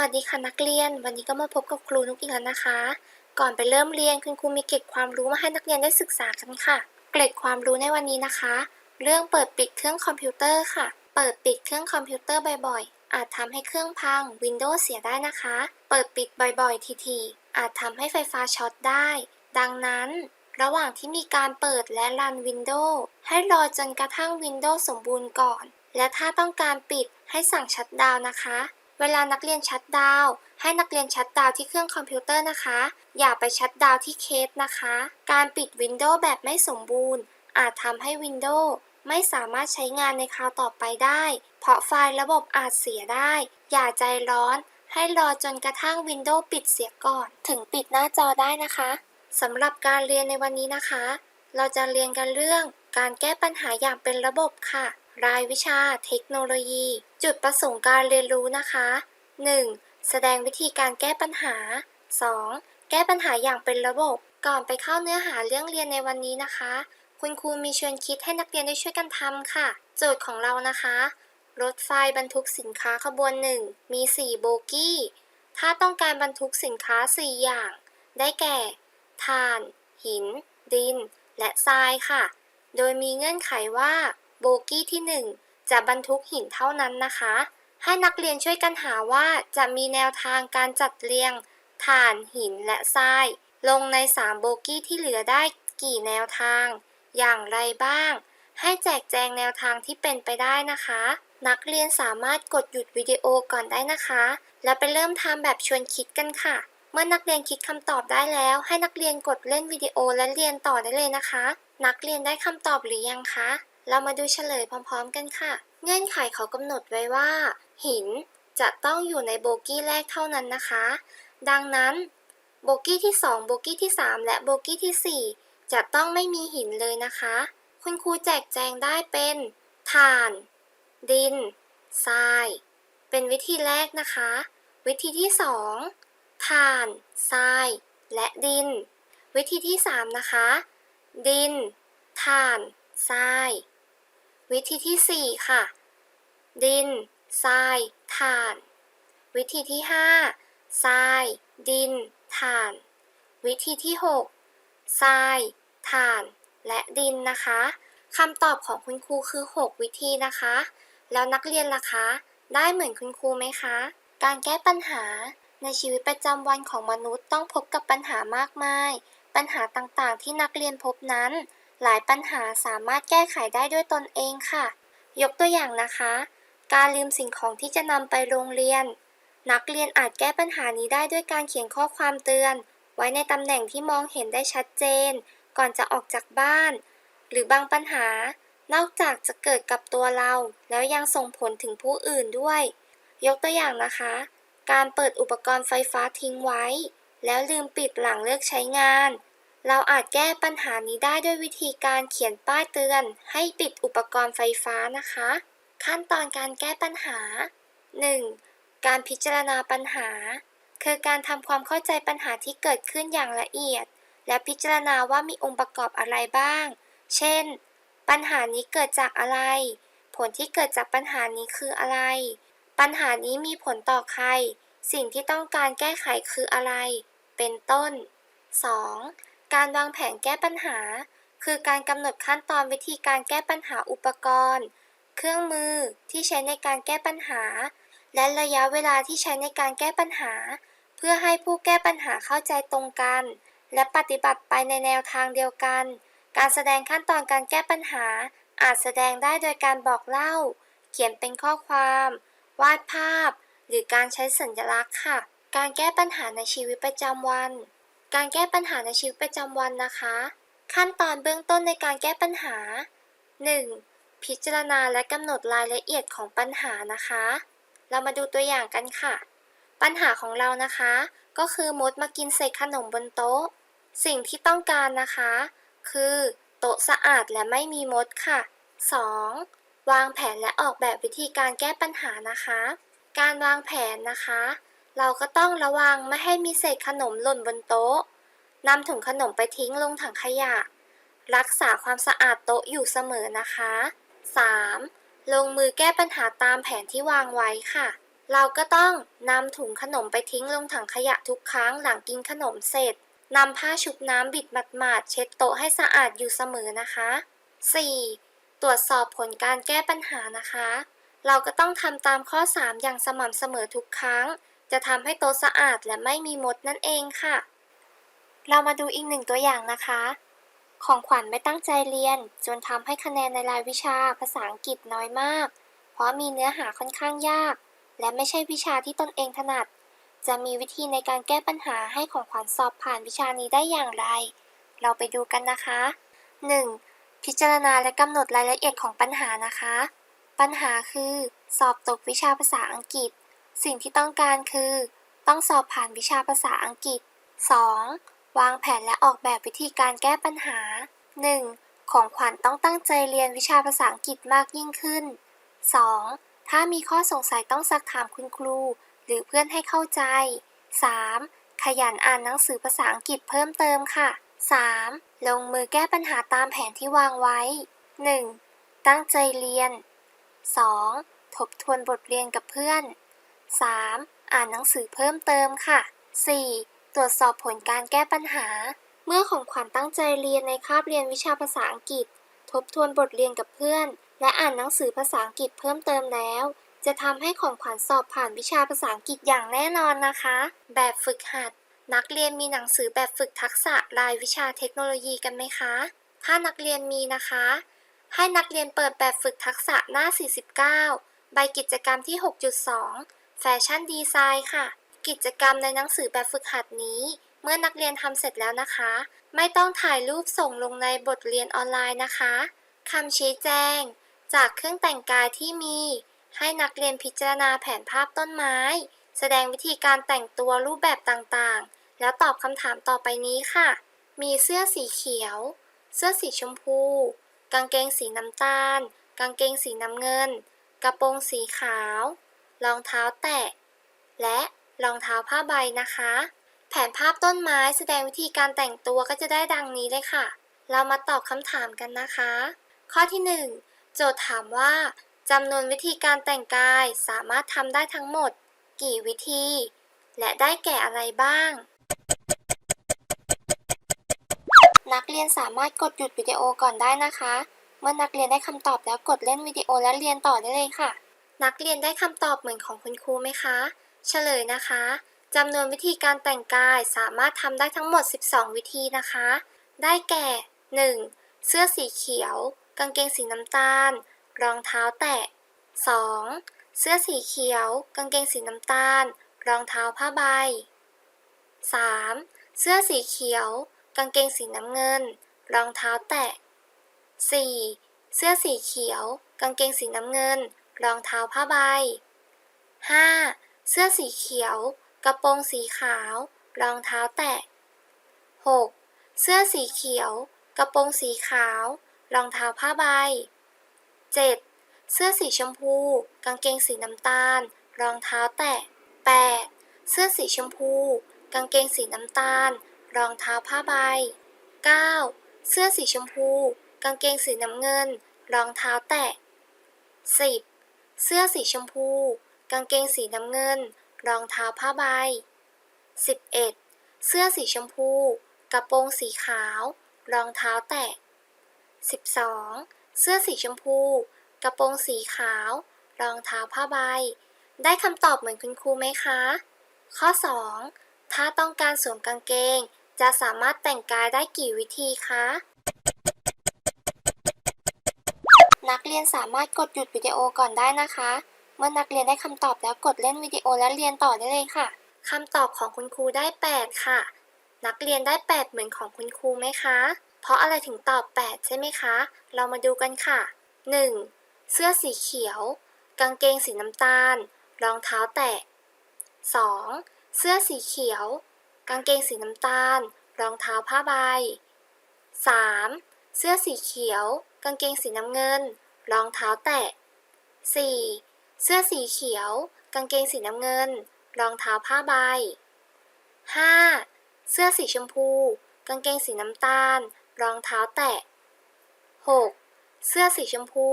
วัสดีค่ะนักเรียน วันนี้ก็มาพบกับครูนุกอีกแล้วนะคะ ก่อนไปเริ่มเรียนคุณครูมีเกร็ดความรู้มาให้นักเรียนได้ศึกษากันค่ะ เกร็ดความรู้ในวันนี้นะคะ เรื่องเปิดปิดเครื่องคอมพิวเตอร์ค่ะ เปิดปิดเครื่องคอมพิวเตอร์บ่อยๆ อาจทำให้เครื่องพัง Windows เสียได้นะคะ เปิดปิดบ่อยๆ ทีๆ อาจทำให้ไฟฟ้าช็อตได้ ดังนั้น ระหว่างที่มีการเปิดและรัน Windows ให้รอจนกระทั่ง Windows สมบูรณ์ก่อน และถ้าต้องการปิดให้สั่งชัตดาวนะคะ เวลานักเรียนชัตดาว ให้นักเรียนชัตดาวที่เครื่องคอมพิวเตอร์นะคะ อย่าไปชัตดาวที่เคสนะคะ การปิด Windows แบบไม่สมบูรณ์ อาจทำให้ Windows ไม่สามารถใช้งานในคราวต่อไปได้ เพราะไฟล์ระบบอาจเสียได้ อย่าใจร้อน ให้รอจนกระทั่ง Windows ปิดเสียก่อน ถึงปิดหน้าจอได้นะคะสำหรับการเรียนในวันนี้นะคะ เราจะเรียนกันเรื่องการแก้ปัญหาอย่างเป็นระบบค่ะ รายวิชาเทคโนโลยี จุดประสงค์การเรียนรู้นะคะ 1. แสดงวิธีการแก้ปัญหา 2. แก้ปัญหาอย่างเป็นระบบ ก่อนไปเข้าเนื้อหาเรื่องเรียนในวันนี้นะคะ คุณครูมีชวนคิดให้นักเรียนได้ช่วยกันทำค่ะ โจทย์ของเรานะคะ รถไฟบรรทุกสินค้าขบวนหนึ่งมี 4 โบกี้ ถ้าต้องการบรรทุกสินค้า 4 อย่าง ได้แก่ถ่าน หิน ดิน และทรายค่ะ โดยมีเงื่อนไขว่า โบกี้ที่ 1 จะบรรทุกหินเท่านั้นนะคะ ให้นักเรียนช่วยกันหาว่าจะมีแนวทางการจัดเรียงถ่านหินและทราย ลงใน 3 โบกี้ที่เหลือได้กี่แนวทาง อย่างไรบ้าง ให้แจกแจงแนวทางที่เป็นไปได้นะคะ นักเรียนสามารถกดหยุดวิดีโอก่อนได้นะคะ แล้วไปเริ่มทำแบบชวนคิดกันค่ะ เมื่อนักเรียนคิดคำตอบได้แล้ว ให้นักเรียนกดเล่นวิดีโอและเรียนต่อได้เลยนะคะ นักเรียนได้คำตอบหรือยังคะ เรามาดูเฉลยพร้อมๆกันค่ะ เงื่อนไขเขากำหนดไว้ว่า หินจะต้องอยู่ในโบกี้แรกเท่านั้นนะคะ ดังนั้นโบกี้ที่ 2 โบกี้ที่ 3 และโบกี้ที่ 4 จะต้องไม่มีหินเลยนะคะ คุณครูแจกแจงได้เป็นถ่าน ดิน ทราย เป็นวิธีแรกนะคะ วิธีที่ 2ถ่าน ทราย และดิน วิธีที่ 3 นะคะ ดิน ถ่าน ทราย วิธีที่ 4 ค่ะ ดินทรายถ่าน วิธีที่ 5 ทราย ดินถ่าน วิธีที่ 6 ทรายถ่าน และดินนะคะคำตอบของคุณครูคือ 6 วิธีนะคะ แล้วนักเรียนล่ะคะ ได้เหมือนคุณครูไหมคะ การแก้ปัญหาในชีวิตประจำวันของมนุษย์ต้องพบกับปัญหามากมาย ปัญหาต่างๆ ที่นักเรียนพบนั้น หลายปัญหาสามารถแก้ไขได้ด้วยตนเองค่ะ ยกตัวอย่างนะคะ การลืมสิ่งของที่จะนำไปโรงเรียน นักเรียนอาจแก้ปัญหานี้ได้ด้วยการเขียนข้อความเตือน ไว้ในตำแหน่งที่มองเห็นได้ชัดเจน ก่อนจะออกจากบ้าน หรือบางปัญหา นอกจากจะเกิดกับตัวเรา แล้วยังส่งผลถึงผู้อื่นด้วย ยกตัวอย่างนะคะ การเปิดอุปกรณ์ไฟฟ้าทิ้งไว้ แล้วลืมปิดหลังเลิกใช้งาน เราอาจแก้ปัญหานี้ได้ด้วยวิธีการเขียนป้ายเตือน ให้ปิดอุปกรณ์ไฟฟ้านะคะ ขั้นตอนการแก้ปัญหา 1. การพิจารณาปัญหา คือการทำความเข้าใจปัญหาที่เกิดขึ้นอย่างละเอียด และพิจารณาว่ามีองค์ประกอบอะไรบ้าง เช่น ปัญหานี้เกิดจากอะไร ผลที่เกิดจากปัญหานี้คืออะไร ปัญหานี้มีผลต่อใคร สิ่งที่ต้องการแก้ไขคืออะไร เป็นต้น 2. การวางแผนแก้ปัญหา คือการกำหนดขั้นตอนวิธีการแก้ปัญหาอุปกรณ์ เครื่องมือที่ใช้ในการแก้ปัญหา และระยะเวลาที่ใช้ในการแก้ปัญหา เพื่อให้ผู้แก้ปัญหาเข้าใจตรงกัน และปฏิบัติไปในแนวทางเดียวกัน การแสดงขั้นตอนการแก้ปัญหา อาจแสดงได้โดยการบอกเล่า เขียนเป็นข้อความ วาดภาพ หรือการใช้สัญลักษณ์ค่ะ การแก้ปัญหาในชีวิตประจำวัน การแก้ปัญหาในชีวิตประจำวันนะคะ ขั้นตอนเบื้องต้นในการแก้ปัญหา 1. พิจารณาและกำหนดรายละเอียดของปัญหานะคะ เรามาดูตัวอย่างกันค่ะ ปัญหาของเรานะคะ ก็คือมดมากินเศษขนมบนโต๊ะ สิ่งที่ต้องการนะคะ คือโต๊ะสะอาดและไม่มีมดค่ะ 2. วางแผนและออกแบบวิธีการแก้ปัญหานะคะ การวางแผนนะคะ เราก็ต้องระวังไม่ให้มีเศษขนมหล่นบนโต๊ะนำถุงขนมไปทิ้งลงถังขยะ รักษาความสะอาดโต๊ะอยู่เสมอนะคะ 3. ลงมือแก้ปัญหาตามแผนที่วางไว้ค่ะ เราก็ต้องนำถุงขนมไปทิ้งลงถังขยะทุกครั้งหลังกินขนมเสร็จนำผ้าชุบน้ำบิดหมาดๆเช็ดโต๊ะให้สะอาดอยู่เสมอนะคะ 4. ตรวจสอบผลการแก้ปัญหานะคะ เราก็ต้องทำตามข้อ 3 อย่างสม่ำเสมอทุกครั้ง จะทำให้โต๊ะสะอาดและไม่มีมดนั่นเองค่ะ เรามาดูอีกหนึ่งตัวอย่างนะคะ ของขวัญไม่ตั้งใจเรียน จนทำให้คะแนนในรายวิชาภาษาอังกฤษน้อยมาก เพราะมีเนื้อหาค่อนข้างยาก และไม่ใช่วิชาที่ตนเองถนัด จะมีวิธีในการแก้ปัญหาให้ของขวัญสอบผ่านวิชานี้ได้อย่างไร เราไปดูกันนะคะ 1. พิจารณาและกำหนดรายละเอียดของปัญหานะคะ ปัญหาคือ สอบตกวิชาภาษาอังกฤษ สิ่งที่ต้องการคือ ต้องสอบผ่านวิชาภาษาอังกฤษ 2. วางแผนและออกแบบวิธีการแก้ปัญหา 1. ของขวัญต้องตั้งใจเรียนวิชาภาษาอังกฤษมากยิ่งขึ้น 2. ถ้ามีข้อสงสัยต้องซักถามคุณครู หรือเพื่อนให้เข้าใจ 3. ขยันอ่านหนังสือภาษาอังกฤษเพิ่มเติมค่ะ 3. ลงมือแก้ปัญหาตามแผนที่วางไว้ 1. ตั้งใจเรียน 2. ทบทวนบทเรียนกับเพื่อน 3. อ่านหนังสือเพิ่มเติมค่ะ 4. ตรวจสอบผลการแก้ปัญหา เมื่อของขวัญตั้งใจเรียนในคาบเรียนวิชาภาษาอังกฤษ ทบทวนบทเรียนกับเพื่อน และอ่านหนังสือภาษาอังกฤษเพิ่มเติมแล้ว จะทำให้ของขวัญสอบผ่านวิชาภาษาอังกฤษอย่างแน่นอนนะคะ แบบฝึกหัด นักเรียนมีหนังสือแบบฝึกทักษะรายวิชาเทคโนโลยีกันไหมคะ ถ้านักเรียนมีนะคะ ให้นักเรียนเปิดแบบฝึกทักษะหน้า 49 ใบกิจกรรมที่ 6.2 แฟชั่นดีไซน์ค่ะ กิจกรรมในหนังสือแบบฝึกหัดนี้ เมื่อนักเรียนทำเสร็จแล้วนะคะ ไม่ต้องถ่ายรูปส่งลงในบทเรียนออนไลน์นะคะคำชี้แจง จากเครื่องแต่งกายที่มี ให้นักเรียนพิจารณาแผนภาพต้นไม้ แสดงวิธีการแต่งตัวรูปแบบต่างๆ แล้วตอบคำถามต่อไปนี้ค่ะ มีเสื้อสีเขียว เสื้อสีชมพู กางเกงสีน้ำตาล กางเกงสีน้ำเงิน กระโปรงสีขาว รองเท้าแตะ และรองเท้าผ้าใบนะคะ แผนภาพต้นไม้แสดงวิธีการแต่งตัวก็จะได้ดังนี้เลยค่ะ เรามาตอบคำถามกันนะคะ ข้อที่ 1 โจทย์ถามว่าจำนวนวิธีการแต่งกายสามารถทำได้ทั้งหมด กี่วิธี และได้แก่อะไรบ้าง นักเรียนสามารถกดหยุดวิดีโอก่อนได้นะคะ เมื่อนักเรียนได้คำตอบแล้วกดเล่นวิดีโอและเรียนต่อได้เลยค่ะ นักเรียนได้คำตอบเหมือนของคุณครูไหมคะ เฉลยนะคะจำนวนวิธีการแต่งกายสามารถทำได้ทั้งหมด 12 วิธีนะคะ ได้แก่ 1. เสื้อสีเขียว กางเกงสีน้ำตาล รองเท้าแตะ 2. เสื้อสีเขียว กางเกงสีน้ำตาล รองเท้าผ้าใบ 3. เสื้อสีเขียว กางเกงสีน้ำเงิน รองเท้าแตะ 4. เสื้อสีเขียว กางเกงสีน้ำเงิน รองเท้าผ้าใบ 5. เสื้อสีเขียว กระโปรงสีขาว รองเท้าแตะ 6. เสื้อสีเขียว กระโปรงสีขาว รองเท้าผ้าใบ 7. เสื้อสีชมพู กางเกงสีน้ำตาล รองเท้าแตะ 8. เสื้อสีชมพู กางเกงสีน้ำตาล รองเท้าผ้าใบ 9. เสื้อสีชมพู กางเกงสีน้ำเงิน รองเท้าแตะ 10. เสื้อสีชมพู กางเกงสีน้ำเงิน รองเท้าผ้าใบ 11. เสื้อสีชมพู กระโปรงสีขาว รองเท้าแตะ 12. เสื้อสีชมพู กระโปรงสีขาว รองเท้าผ้าใบ ได้คำตอบเหมือนคุณครูไหมคะ ข้อ 2. ถ้าต้องการสวมกางเกง จะสามารถแต่งกายได้กี่วิธีคะ นักเรียนสามารถกดหยุดวิดีโอก่อนได้นะคะ เมื่อนักเรียนได้คำตอบแล้วกดเล่นวิดีโอและเรียนต่อได้เลยค่ะคำตอบของคุณครูได้ 8 ค่ะ นักเรียนได้ 8 เหมือนของคุณครูไหมคะ เพราะอะไรถึงตอบ 8 ใช่ไหมคะ เรามาดูกันค่ะ 1. เสื้อสีเขียว กางเกงสีน้ำตาล รองเท้าแตะ 2. เสื้อสีเขียว กางเกงสีน้ำตาล รองเท้าผ้าใบ 3. เสื้อสีเขียว กางเกงสีน้ำเงิน รองเท้าแตะ 4. เสื้อสีเขียว กางเกงสีน้ำเงิน รองเท้าผ้าใบ 5. เสื้อสีชมพู กางเกงสีน้ำตาล รองเท้าแตะ 6. เสื้อสีชมพู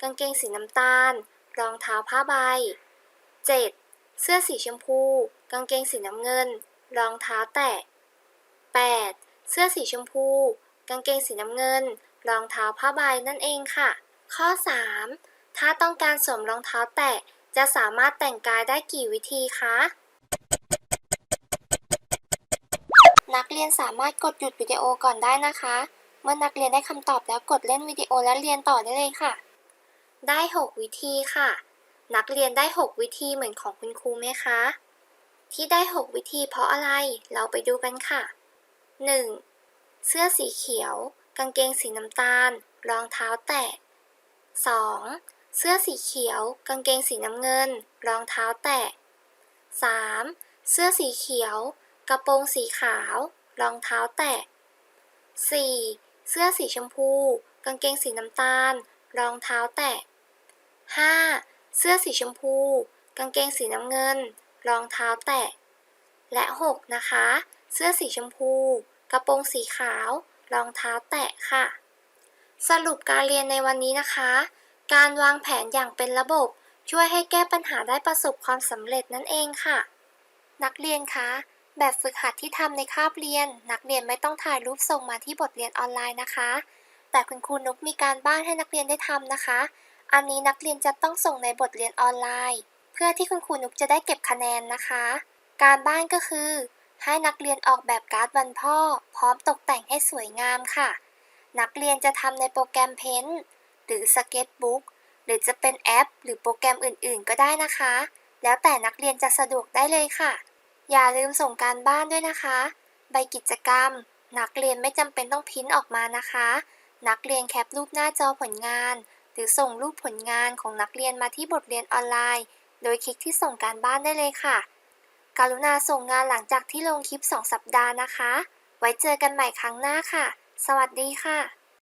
กางเกงสีน้ำตาล รองเท้าผ้าใบ 7. เสื้อสีชมพู กางเกงสีน้ำเงิน รองเท้าแตะ 8. เสื้อสีชมพู กางเกงสีน้ำเงิน รองเท้าผ้าใบนั่นเองค่ะ ข้อ 3. ถ้าต้องการสวมรองเท้าแตะ จะสามารถแต่งกายได้กี่วิธีคะ นักเรียนสามารถกดหยุดวิดีโอก่อนได้นะคะ เมื่อนักเรียนได้คำตอบแล้วกดเล่นวิดีโอและเรียนต่อได้เลยค่ะ ได้ 6 วิธีค่ะ นักเรียนได้ 6 วิธีเหมือนของคุณครูไหมคะ ที่ได้ 6 วิธีเพราะอะไร เราไปดูกันค่ะ 1. เสื้อสีเขียว กางเกงสีน้ำตาล รองเท้าแตะ 2. เสื้อสีเขียว กางเกงสีน้ำเงิน รองเท้าแตะ 3. เสื้อสีเขียว กระโปรงสีขาว รองเท้าแตะ 4. เสื้อสีชมพู กางเกงสีน้ำตาล รองเท้าแตะ 5. เสื้อสีชมพู กางเกงสีน้ำเงิน รองเท้าแตะ และ 6 นะคะ เสื้อสีชมพู กระโปรงสีขาว รองเท้าแตะค่ะ สรุปการเรียนในวันนี้นะคะ การวางแผนอย่างเป็นระบบ ช่วยให้แก้ปัญหาได้ประสบความสำเร็จนั่นเองค่ะ นักเรียนคะ แบบฝึกหัดที่ทำในคาบเรียน นักเรียนไม่ต้องถ่ายรูปส่งมาที่บทเรียนออนไลน์นะคะ แต่คุณครูนุกมีการบ้านให้นักเรียนได้ทำนะคะ อันนี้นักเรียนจะต้องส่งในบทเรียนออนไลน์ เพื่อที่คุณครูนุกจะได้เก็บคะแนนนะคะ การบ้านก็คือ ให้นักเรียนออกแบบการ์ดวันพ่อ พร้อมตกแต่งให้สวยงามค่ะ นักเรียนจะทำในโปรแกรมเพนหรือสเก็ตบุ๊กหรือจะเป็นแอป หรือโปรแกรมอื่นๆ ก็ได้นะคะ แล้วแต่นักเรียนจะสะดวกได้เลยค่ะ อย่าลืมส่งการบ้านด้วยนะคะ ใบกิจกรรม นักเรียนไม่จำเป็นต้องพิมพ์ออกมานะคะ นักเรียนแคปรูปหน้าจอผลงาน หรือส่งรูปผลงานของนักเรียนมาที่บทเรียนออนไลน์ โดยคลิกที่ส่งการบ้านได้เลยค่ะ กรุณาส่งงานหลังจากที่ลงคลิป 2 สัปดาห์นะคะ ไว้เจอกันใหม่ครั้งหน้าค่ะ สวัสดีค่ะ